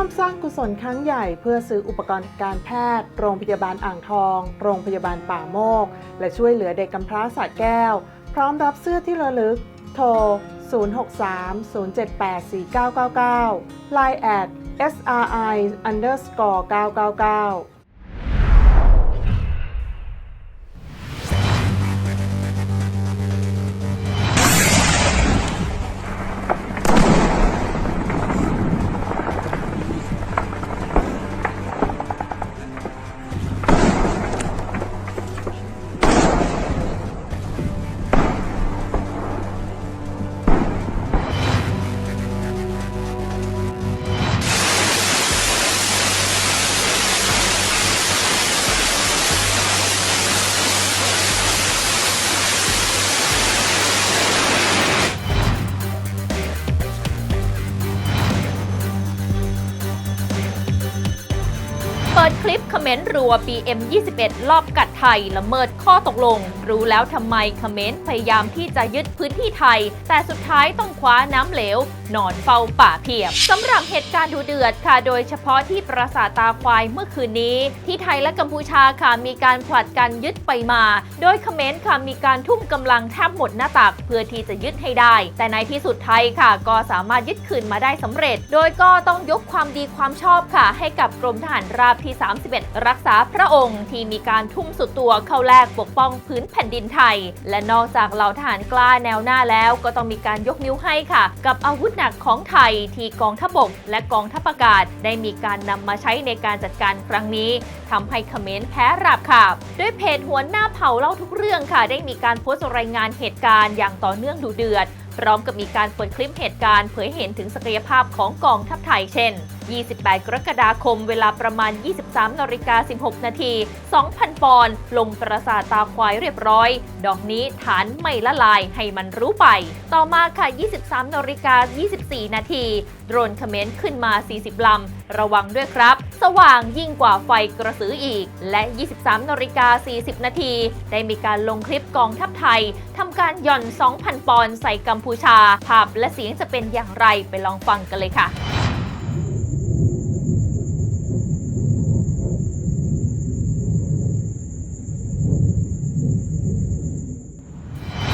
ร่วมสร้างกุศลครั้งใหญ่เพื่อซื้ออุปกรณ์การแพทย์ โรงพยาบาลอ่างทอง โรงพยาบาลป่าโมก และช่วยเหลือเด็กกำพร้าสระแก้ว พร้อมรับเสื้อที่ระลึก โทร 063-078-4999 Line at SRI underscore 999 ปิดคลิปคอมเมนต์รัว PM 21 รอบกัดไทยละเมิดข้อตกลง รู้แล้วทำไมคอมเมนต์พยายามที่จะยึดพื้นที่ไทย แต่สุดท้ายต้องคว้าน้ำเหลว นอนเฝ้าป่าเพียบสำหรับเหตุการณ์ดูเดือดค่ะ โดยเฉพาะที่ปราสาทตาควายเมื่อคืนนี้ ที่ไทยและกัมพูชาค่ะมีการผลัดกันยึดไปมา โดยเขมนต์ค่ะมีการทุ่มกำลังแทบหมดหน้าตักเพื่อที่จะยึดให้ได้ แต่ในที่สุดไทยค่ะ ก็สามารถยึดคืนมาได้สำเร็จ โดยก็ต้องยกความดีความชอบค่ะ ให้กับกรมทหารราบที่31รักษาพระองค์ที่มีการทุ่มสุดตัวเข้าแลกปกป้องพื้นแผ่นดินไทย และนอกจากเหล่าทหารกล้าแนวหน้าแล้ว ก็ต้องมีการยกนิ้วให้ค่ะ กับอาวุธหนักของไทยที่กองทัพบก และกองทัพอากาศ ได้มีการนำมาใช้ในการจัดการครั้งนี้ทำให้เขมรแพ้ราบค่ะด้วยเพจหัวหน้าเผาเล่าทุกเรื่องค่ะ ได้มีการโพสต์รายงานเหตุการณ์อย่างต่อเนื่องดูเดือด พร้อมกับมีการเปิดคลิปเหตุการณ์เผยเห็นถึงศักยภาพของกองทัพไทยเช่น 28 กรกฎาคม เวลาประมาณ 23นาฬิกา16 นาที 2,000 ปอนด์ลงปราสาทตาควายเรียบร้อย ดอกนี้ฐานไม่ละลายให้มันรู้ไป ต่อมาค่ะ 23นาฬิกา24 นาที โดรนเขมรขึ้นมา 40 ลำ ระวังด้วยครับ สว่างยิ่งกว่าไฟกระสืออีก และ 23นาฬิกา40 นาที ได้มีการลงคลิปกองทัพไทยทำการหย่อน 2,000 ปอนด์ใส่กัมพูชาภาพและเสียงจะเป็นอย่างไรไปลองฟังกันเลยค่ะ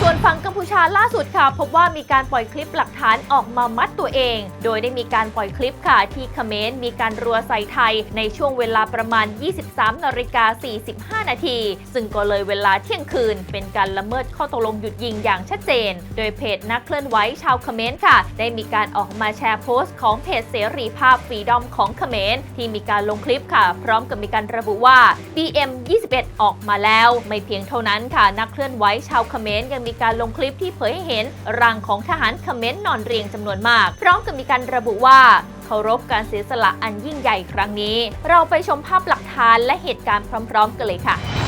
ส่วน ฝั่งกัมพูชาล่าสุดค่ะ พบว่ามีการปล่อยคลิปหลักฐานออกมามัดตัวเอง โดยได้มีการปล่อยคลิปค่ะที่เขมรมีการรัวใส่ไทยในช่วงเวลาประมาณ 23นาฬิกา45 นาที ซึ่งก็เลยเวลาเที่ยงคืน เป็นการละเมิดข้อตกลงหยุดยิงอย่างชัดเจน โดยเพจนักเคลื่อนไหวชาวเขมรค่ะ ได้มีการออกมาแชร์โพสต์ของเพจเสรีภาพฟรีดอมของเขมรที่มีการลงคลิปค่ะ พร้อมกับมีการระบุว่า BM 21 ออกมาแล้ว ไม่เพียงเท่านั้นค่ะ นักเคลื่อนไหวชาวเขมรยังมีการลงคลิปที่เผยให้เห็นร่างของทหารเขมรนอนเรียงจำนวนมาก พร้อมกับมีการระบุว่าเคารพการเสียสละอันยิ่งใหญ่ครั้งนี้ เราไปชมภาพหลักฐานและเหตุการณ์พร้อม ๆ กันเลยค่ะ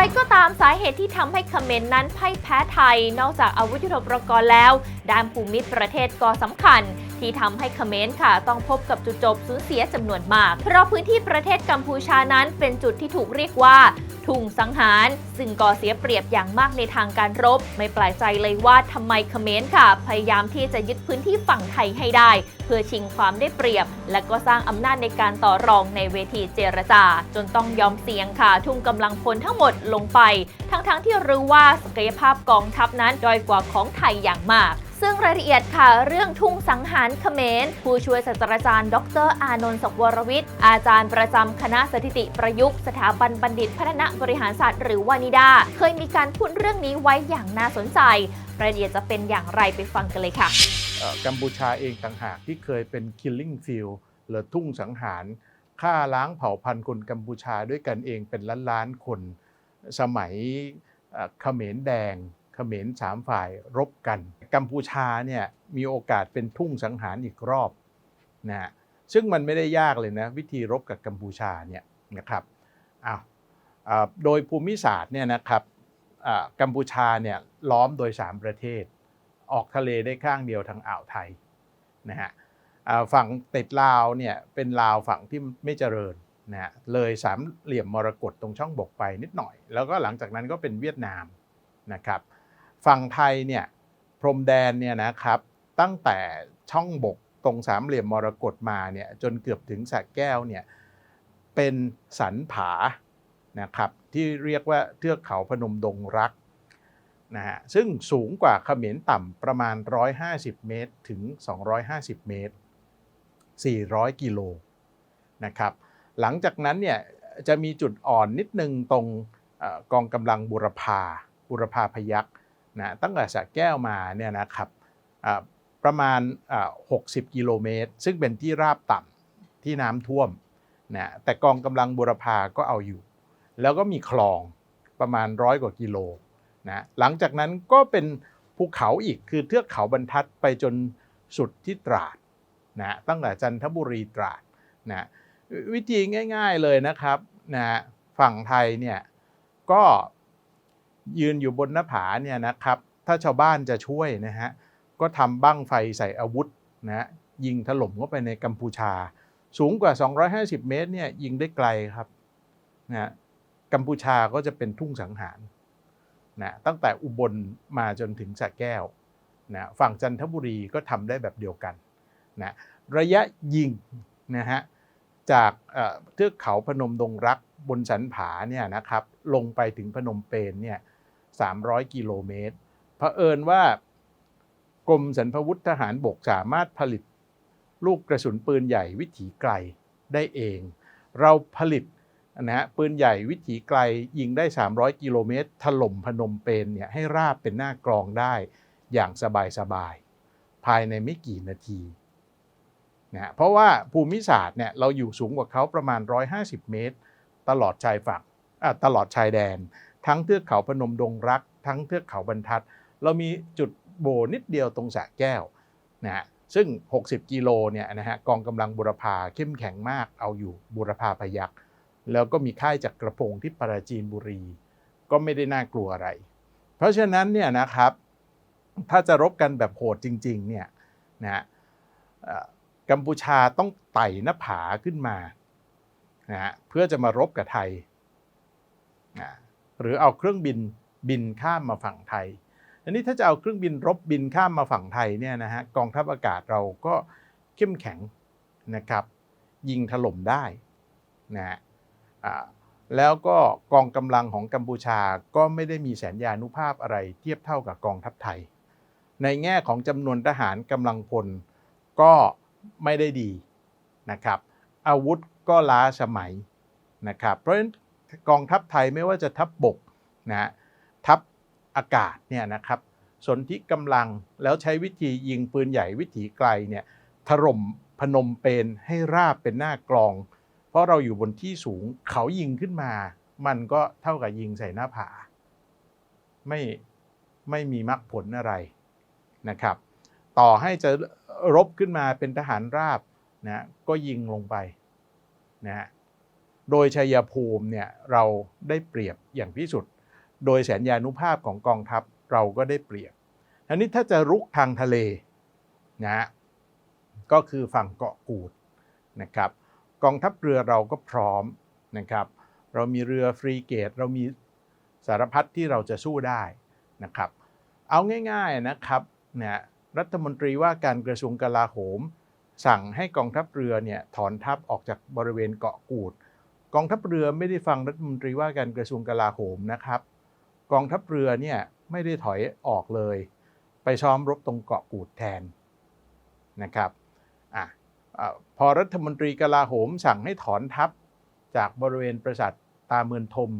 ไรก็ตามสาเหตุที่ทำให้เขมรนนั้นพ่ายแพ้ไทย นอกจากอาวุธยุทโธปกรณ์แล้ว ด้านภูมิประเทศก็สำคัญ ที่ทำให้เขมรค่ะ ต้องพบกับจุดจบสูญเสียจำนวนมาก เพราะพื้นที่ประเทศกัมพูชานั้นเป็นจุดที่ถูกเรียกว่า ทุ่งสังหาร ซึ่งก่อเสียเปรียบอย่างมากในทางการรบ ไม่แปลกใจเลยว่าทำไมเขมรค่ะ พยายามที่จะยึดพื้นที่ฝั่งไทยให้ได้ เพื่อชิงความได้เปรียบ และก็สร้างอำนาจในการต่อรองในเวทีเจรจา จนต้องยอมเสี่ยงค่ะ ทุ่มกำลังพลทั้งหมดลงไป ทั้งๆที่รู้ว่าศักยภาพกองทัพนั้นด้อยกว่าของไทยอย่างมาก ซึ่งรายละเอียดค่ะ เรื่องทุ่งสังหารเขมร ผู้ช่วยศาสตราจารย์ ดร อานนท์ศกวรวิทย์ อาจารย์ประจำคณะสถิติประยุกต์ สถาบันบัณฑิตพัฒนาบริหารศาสตร์หรือวานิดา เคยมีการพูดเรื่องนี้ไว้อย่างน่าสนใจ รายละเอียดจะเป็นอย่างไรไปฟังกันเลยค่ะกัมพูชาเองต่างหากที่เคยเป็น killing field หรือทุ่งสังหารฆ่าล้างเผ่าพันธุ์คนกัมพูชาด้วยกันเองเป็นล้านล้านๆคน สมัยเขมรแดง ขมรสามฝ่ายรบกัน กัมพูชาเนี่ยมีโอกาสเป็นทุ่งสังหารอีกรอบนะฮะซึ่งมันไม่ได้ยากเลยนะวิธีรบกับกัมพูชาเนี่ยนะครับอ้าวอ่าโดยภูมิศาสตร์เนี่ยนะครับกัมพูชาเนี่ยล้อมโดย 3 ประเทศ ออกทะเลได้ข้างเดียวทางอ่าวไทยนะฮะฝั่งติดลาวเนี่ยเป็นลาวฝั่งที่ไม่เจริญนะฮะเลยสามเหลี่ยมมรกตตรงช่องบกไปนิดหน่อย แล้วก็หลังจากนั้นก็เป็นเวียดนามนะครับ ฝั่งไทยเนี่ยพรมแดนเนี่ยนะครับตั้งแต่ช่องบกตรงสามเหลี่ยมมรกตมาเนี่ยจนเกือบถึงสระแก้วเนี่ยเป็นสันผานะครับที่เรียกว่าเทือกเขาพนมดงรักนะฮะซึ่งสูงกว่าเขมรต่ำประมาณ 150 เมตรถึง 250 เมตร 400 กิโลนะครับหลังจากนั้นเนี่ยจะมีจุดอ่อนนิดนึงตรงอกองกำลังบุรพาบุรพาพยักษ์ นะตั้งแต่สระแก้วมาเนี่ยนะครับประมาณ 60 กิโลเมตร ซึ่งเป็นที่ราบต่ำที่น้ำท่วมนะแต่กองกำลังบุรพาก็เอาอยู่ แล้วก็มีคลองประมาณร้อยกว่ากิโลนะหลังจากนั้นก็เป็นภูเขาอีกคือเทือกเขาบรรทัดไปจนสุดที่ตราดนะตั้งแต่จันทบุรีตราดนะวิธีง่าย ๆเลยนะครับนะฝั่งไทยเนี่ยก็ ยืนอยู่บนหน้าผาเนี่ยนะครับ ถ้าชาวบ้านจะช่วยนะฮะก็ทำบั้งไฟใส่อาวุธนะยิงถล่มเข้าไปในกัมพูชา สูงกว่า 250 เมตรเนี่ยยิงได้ไกลครับนะกัมพูชาก็จะเป็นทุ่งสังหารนะตั้งแต่อุบลมาจนถึงสระแก้วนะฝั่งจันทบุรีก็ทำได้แบบเดียวกันนะระยะยิงนะฮะจากเทือกเขาพนมดงรักบนสันผาเนี่ยนะครับลงไปถึงพนมเปญเนี่ย 300 กิโลเมตรเผอิญว่ากรมสรรพวุธทหารบกสามารถผลิตลูกกระสุนปืนใหญ่วิถีไกลได้เอง เราผลิตนะฮะปืนใหญ่วิถีไกลยิงได้ 300 กิโลเมตรถล่มพนมเปญเนี่ยให้ราบเป็นหน้ากรองได้อย่างสบายๆ ภายในไม่กี่นาทีนะเพราะว่าภูมิศาสตร์เนี่ยเราอยู่สูงกว่าเขาประมาณ 150 เมตร ตลอดชายฝั่งตลอดชายแดน ทั้งเทือกเขาพนมดงรัก ทั้งเทือกเขาบรรทัด เรามีจุดโบนิดเดียวตรงสระแก้วนะฮะซึ่ง 60 กิโลเนี่ยนะฮะกองกำลังบุรพาเข้มแข็งมากเอาอยู่บุรพาพยักแล้วก็มีค่ายจักกระพงที่ปราจีนบุรี ก็ไม่ได้น่ากลัวอะไร เพราะฉะนั้นเนี่ยนะครับถ้าจะรบกันแบบโหดจริงๆเนี่ยนะฮะกัมพูชาต้องไต่หน้าผาขึ้นมานะฮะเพื่อจะมารบกับไทยนะ หรือเอาเครื่องบินบินข้ามมาฝั่งไทย อันนี้ถ้าจะเอาเครื่องบินรบบินข้ามมาฝั่งไทยเนี่ยนะฮะกองทัพอากาศเราก็เข้มแข็งนะครับ ยิงถล่มได้นะฮะแล้วก็กองกำลังของกัมพูชาก็ไม่ได้มีแสนยานุภาพอะไรเทียบเท่ากับกองทัพไทย ในแง่ของจำนวนทหารกำลังพลก็ไม่ได้ดีนะครับ อาวุธก็ล้าสมัยนะครับ เพราะฉะนั้น กองทัพไทยไม่ว่าจะทัพบบกนะฮะทัพอากาศเนี่ยนะครับสนที่กำลังแล้วใช้วิธียิงปืนใหญ่วิถีไกลเนี่ยถล่มพนมเปญให้ราบเป็นหน้ากลอง เพราะเราอยู่บนที่สูงเขายิงขึ้นมา มันก็เท่ากับยิงใส่หน้าผา ไม่ไม่มีมรรคผลอะไรนะครับ ต่อให้จะรบขึ้นมาเป็นทหารราบนะก็ยิงลงไปนะฮะ โดยชัยภูมิเนี่ยเราได้เปรียบอย่างที่สุด โดยแสนยานุภาพของกองทัพเราก็ได้เปรียบทีนี้ถ้าจะรุกทางทะเลนะฮะก็คือฝั่งเกาะกูดนะครับกองทัพเรือเราก็พร้อมนะครับ เรามีเรือฟรีเกต เรามีสารพัดที่เราจะสู้ได้นะครับ เอาง่ายๆนะครับนะรัฐมนตรีว่าการกระทรวงกลาโหม สั่งให้กองทัพเรือเนี่ยถอนทัพออกจากบริเวณเกาะกูด กองทัพเรือไม่ได้ฟังรัฐมนตรีว่าการกระทรวงกลาโหมนะครับ กองทัพเรือเนี่ยไม่ได้ถอยออกเลย ไปซ้อมรบตรงเกาะกูดแทนนะครับอะอะพอรัฐมนตรีกลาโหมสั่งให้ถอนทัพจากบริเวณปราสาทตาเมือนทม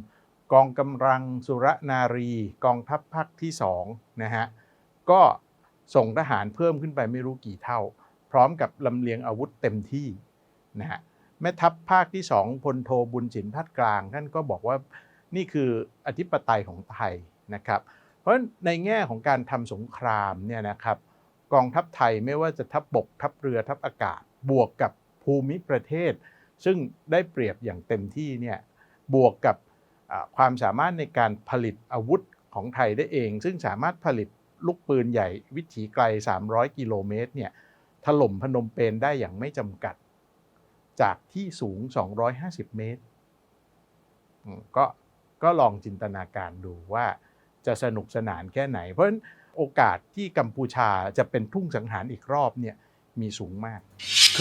กองกำลังสุรนารี กองทัพภาคที่สองนะฮะก็ส่งทหารเพิ่มขึ้นไปไม่รู้กี่เท่า พร้อมกับลำเลียงอาวุธเต็มที่นะฮะ แม่ทัพภาคที่สองพลโทบุญฉินพัดกลางท่านก็บอกว่านี่คืออธิปไตยของไทยนะครับ เพราะในแง่ของการทำสงครามเนี่ยนะครับ กองทัพไทยไม่ว่าจะทัพบบกทัพเรือทัพอากาศ บวกกับภูมิประเทศ ซึ่งได้เปรียบอย่างเต็มที่เนี่ยบวกกับความสามารถในการผลิตอาวุธของไทยได้เอง ซึ่งสามารถผลิตลูกปืนใหญ่วิถีไกล 300 กิโลเมตรเนี่ยถล่มพนมเปญได้อย่างไม่จำกัด จากที่สูง 250 เมตรก็ก็ลองจินตนาการดูว่าจะสนุกสนานแค่ไหน เพราะฉะนั้นโอกาสที่กัมพูชาจะเป็นทุ่งสังหารอีกรอบเนี่ยมีสูงมาก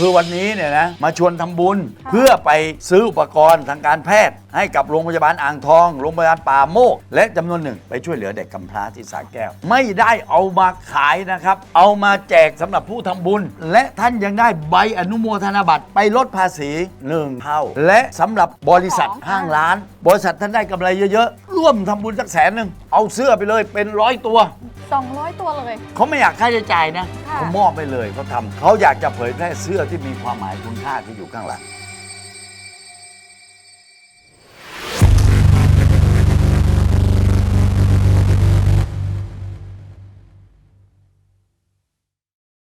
คือวันนี้เนี่ยนะมาชวนทำบุญเพื่อไปซื้ออุปกรณ์ทางการแพทย์ ให้กับโรงพยาบาลอ่างทองโรงพยาบาลป่าโมก และจำนวนหนึ่งไปช่วยเหลือเด็กกำพร้าที่สาแก้ว ไม่ได้เอามาขายนะครับ เอามาแจกสำหรับผู้ทำบุญ และท่านยังได้ใบอนุโมทนาบัตรไปลดภาษีหนึ่งเท่า และสำหรับบริษัทห้างร้าน บริษัทท่านได้กำไรเยอะๆร่วมทำบุญสักแสนหนึ่งเอาเสื้อไปเลยเป็นร้อยตัว 200 ตัวเลย เขาไม่อยากค่าใช้จ่ายนะค่ะ เขามอบไปเลยเขาทำเขาอยากจะเผยแพร่เสื้อที่มีความหมายคุณค่าที่อยู่ข้างหลัง